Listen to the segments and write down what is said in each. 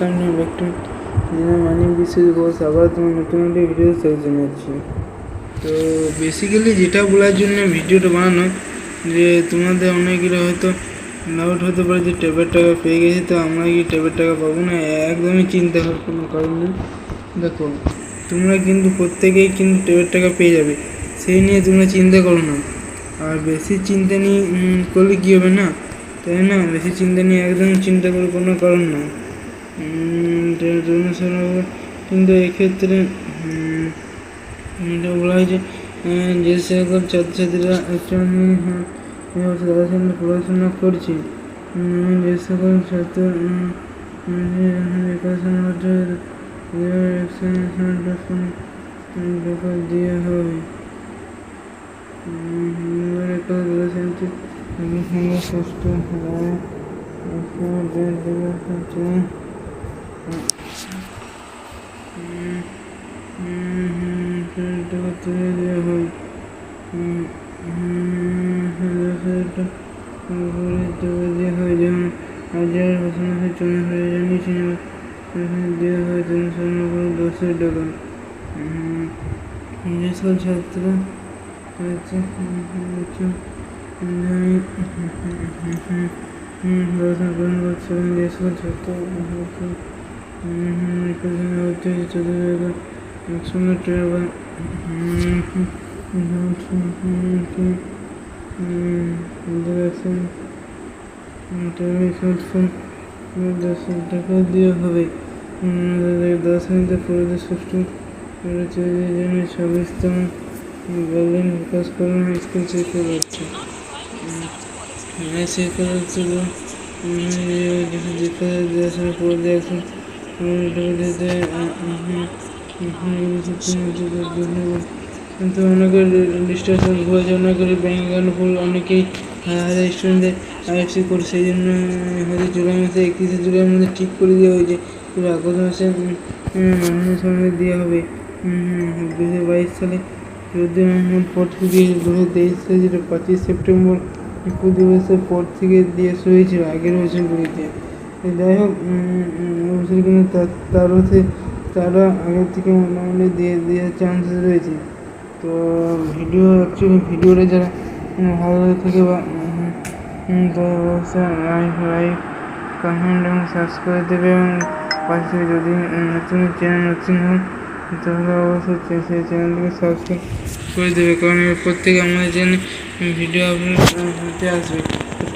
কারণে একটু মানি বিশেষ বস আবার তোমার নতুন একটি ভিডিও সাথে জানাচ্ছি তো বেসিক্যালি যেটা বলার জন্য ভিডিওটা বানানো যে তোমাদের অনেকের হয়তো ডাউট হতে পারে যে ট্যাবের টাকা পেয়ে গেছে তো আমরা কি ট্যাবের টাকা পাবো না? একদমই চিন্তা হওয়ার কোনো কারণ নেই। দেখো তোমরা কিন্তু প্রত্যেকেই কিন্তু ট্যাবের টাকা পেয়ে যাবে। সেই নিয়ে তোমরা চিন্তা করো না। আর বেশি চিন্তা নিয়ে করলে কী হবে না? তাই না? বেশি চিন্তা নিয়ে একদম চিন্তা করে কোনো কারণ না উম, যে- যে- যে- কিন্তু এক্ষেত্রে এটা বলা হয়েছে যে সকল ছাত্রছাত্রীরা তাদের সঙ্গে পড়াশোনা করছে যে সকল ছাত্র দেওয়া হবে ষষ্ঠ হয়, হাজার হাজার টাকা করে টাকা দেওয়া হয় যেমন হাজার বছর চল্লিশ হাজার জানিয়েছি এখানে দেওয়া হয় জনসাধারণ করে দশ হাজার টাকা উম, যে সকল ছাত্র হচ্ছে উচ্চ মাধ্যমিক, হুম, পড়াশোনা গ্রহণ করছে এবং যে সকল ছাত্র একসঙ্গে হাজার টাকা দেওয়া হবে দশ হাজার পরিবেশ ষষ্ঠ জন্য ছাব্বিশতম বললেন বিকাশ করুন স্কুল শিক্ষা করছে শিক্ষা করছে শিক্ষা দেওয়ার পর দেখুন কিন্তু অনেকের রেজিস্ট্রেশন হয়েছে অনেকের ব্যাঙ্ক অ্যাকাউন্ট ভুল অনেকেই হাজার স্টুডেন্টদের আইএফসি কোড সেই জন্য হয়তো জুলাই মাসে একত্রিশে জুলাইয়ের মধ্যে ঠিক করে দেওয়া হয়েছে কিন্তু আগস্ট মাসে মানুষের সঙ্গে দেওয়া হবে দু হাজার বাইশ সালে চোদ্দোই নভেম্বর পর থেকে দু হাজার তেইশ সালে যেটা পঁচিশ সেপ্টেম্বর শিশু দিবসের পর থেকে দিয়ে শুরু হয়েছিল আগের বছরগুলিতে যাই হোক কিন্তু তার হচ্ছে তারা আগের থেকে মোটামুটি দিয়ে দেওয়ার চান্সেস রয়েছে। তো ভিডিও অ্যাকচুয়ালি ভিডিওটা যারা ভালো থাকে বা লাইক লাইক কমেন্ট এবং সাবস্ক্রাইব দেবে এবং পাশে যদি নতুন চ্যানেল নতুন হন, তাহলে অবশ্যই সেই চ্যানেলটিকে সাবস্ক্রাইব করে দেবে। কারণ এর প্রত্যেকে আমাদের চ্যানেলে ভিডিও আপলোড হতে আসবে।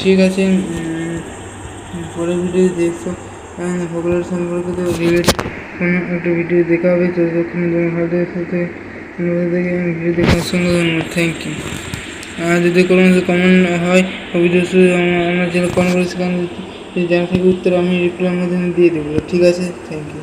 ঠিক আছে পরের ভিডিও দেখছ ভগবানের সম্পর্কিত রিলেটেড কোনো একটা ভিডিও দেখা হবে ততক্ষণ তুমি ভালো সাথে দেখে ভিডিও দেখার সঙ্গে ধন্যবাদ থ্যাংক ইউ আর যদি কোনো কমেন্ট হয়, অভিযোগ আমার চ্যানেল কমেন্ট করেছে কারণ থেকে থাকে উত্তর আমি রিপ্লাইয়ের মধ্যে দিয়ে দেবো, ঠিক আছে? Thank you